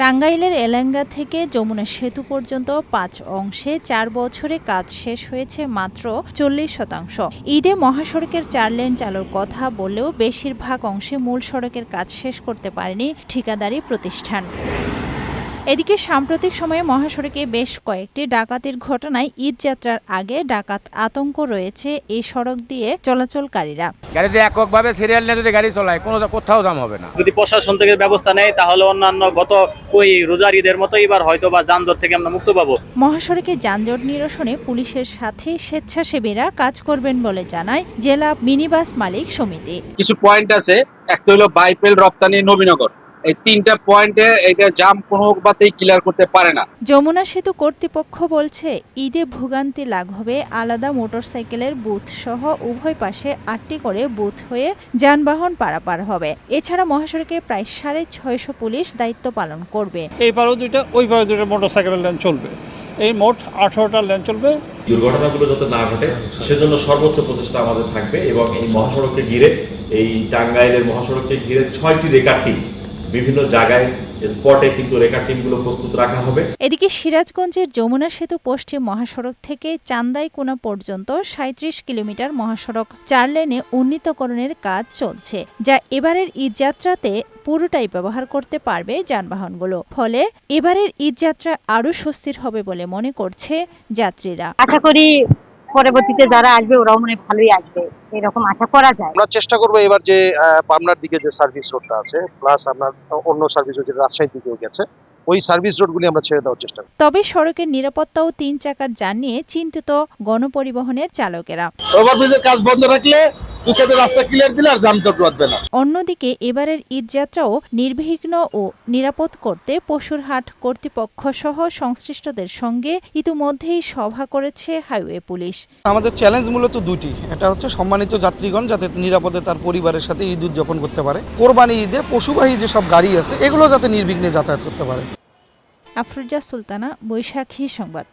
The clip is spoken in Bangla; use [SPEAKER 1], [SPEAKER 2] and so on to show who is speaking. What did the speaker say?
[SPEAKER 1] টাঙ্গাইলের এলাঙ্গা থেকে যমুনা সেতু পর্যন্ত পাঁচ অংশে চার বছরে কাজ শেষ হয়েছে মাত্র চল্লিশ শতাংশ। ঈদে মহাসড়কের চার লেন চালুর কথা বলেও বেশিরভাগ অংশে মূল সড়কের কাজ শেষ করতে পারেনি ঠিকাদারি প্রতিষ্ঠান। এদিকে সাম্প্রতিক সময়ে মহাসড়কে বেশ কয়েকটি ডাকাতির ঘটনায় ঈদ যাত্রার আগে ডাকাত আতঙ্ক রয়েছে এই সড়ক দিয়ে চলাচলকারীরা।
[SPEAKER 2] গাড়িতে এককভাবে সিরিয়াল নিয়ে যদি গাড়ি চলায় কোনো কোথাও জাম হবে না।
[SPEAKER 3] যদি প্রশাসন থেকে ব্যবস্থা নেয় তাহলে অন্যান্য গত ওই রোজার ঈদের মতো এবার হয়তো বা যানজট থেকে আমরা মুক্ত পাবো।
[SPEAKER 1] মহাসড়কে যানজট নিরসনে পুলিশের সাথে স্বেচ্ছাসেবীরা কাজ করবেন বলে জানায় জেলা মিনিবাস মালিক সমিতি।
[SPEAKER 4] কিছু পয়েন্ট আছে একটা হলো বাইপেল রপ্তানি নবীনগর। এই তিনটা পয়েন্টে এটা জাম কোনো বাতেই ক্লিয়ার করতে পারে না।
[SPEAKER 1] যমুনা সেতু কর্তৃপক্ষ বলছে ঈদে ভোগান্তি লাঘবে আলাদা মোটরসাইকেলের বুথ সহ উভয় পাশে আটটি করে বুথ হয়ে যানবাহন পারাপার হবে। এছাড়া মহাসড়কে প্রায় সাড়ে ছয়শো পুলিশ দায়িত্ব পালন করবে।
[SPEAKER 5] এই পারেও দুইটা ওই পারে দুইটা মোটরসাইকেলের লেন চলবে। এই মোট আঠারোটা লেন চলবে।
[SPEAKER 6] দুর্ঘটনাগুলো যাতে না ঘটে সেজন্য সর্বোচ্চ প্রচেষ্টা আমাদের থাকবে এবং এই মহাসড়ককে ঘিরে এই টাঙ্গাইলের মহাসড়ককে ঘিরে ছয়টি রেকার টিম বিভিন্ন জায়গায় স্পটে কিন্তু রেকার টিমগুলো প্রস্তুত রাখা হবে।
[SPEAKER 1] এদিকে সিরাজগঞ্জের যমুনা সেতু পশ্চিম মহাসড়ক থেকে চান্দাইকোনা পর্যন্ত সাঁত্রিশ কিলোমিটার মহাসড়ক। চার লেনে উন্নীতকরণের কাজ চলছে যা এবারের ঈদযাত্রাতে পুরোটাই ব্যবহার করতে পারবে যানবাহনগুলো। ফলে এবারের ঈদযাত্রা আরও স্বস্তির হবে বলে মনে করছে যাত্রীরা।
[SPEAKER 7] আশা করি পরবর্তীতে যারা আসবে ওরাও মনে ভালোই আসবে। এরকম আশা করা যায়।
[SPEAKER 8] আমরা চেষ্টা করব এবার যে পাবনার দিকে যে সার্ভিস রোডটা আছে প্লাস আপনার অন্য সার্ভিস রোড যেটা রাজশাহীর দিকেও গেছে ওই সার্ভিস রোডগুলি আমরা ছেড়ে দেওয়ার চেষ্টা করব।
[SPEAKER 1] তবে সড়কের নিরাপত্তা ও তিন চাকার যান নিয়ে চিন্তিত গণপরিবহনের চালকেরা।
[SPEAKER 9] ওভারব্রিজের কাজ বন্ধ রাখলে দু সাইডে রাস্তা ক্লিয়ার দিলে আর জাম বাঁধবে না।
[SPEAKER 1] অন্যদিকে এবারের ঈদযাত্রাও নির্বিঘ্ন ও নিরাপদ করতে পশুরহাট কর্তৃপক্ষ সহ সংশ্লিষ্টদের সঙ্গে ইতিমধ্যেই সভা করেছে হাইওয়ে পুলিশ।
[SPEAKER 10] আমাদের চ্যালেঞ্জ মূলত দুটি। এটা হচ্ছে সম্মানিত যাত্রীগণ যাতে নিরাপদে তার পরিবারের সাথে ঈদ উদযাপন করতে পারে। কোরবানি ঈদে পশুবাহী যেসব গাড়ি আছে এগুলো যাতে নির্বিঘ্নে যাতায়াত করতে পারে।
[SPEAKER 1] আফরুজা সুলতানা বৈশাখী সংবাদ।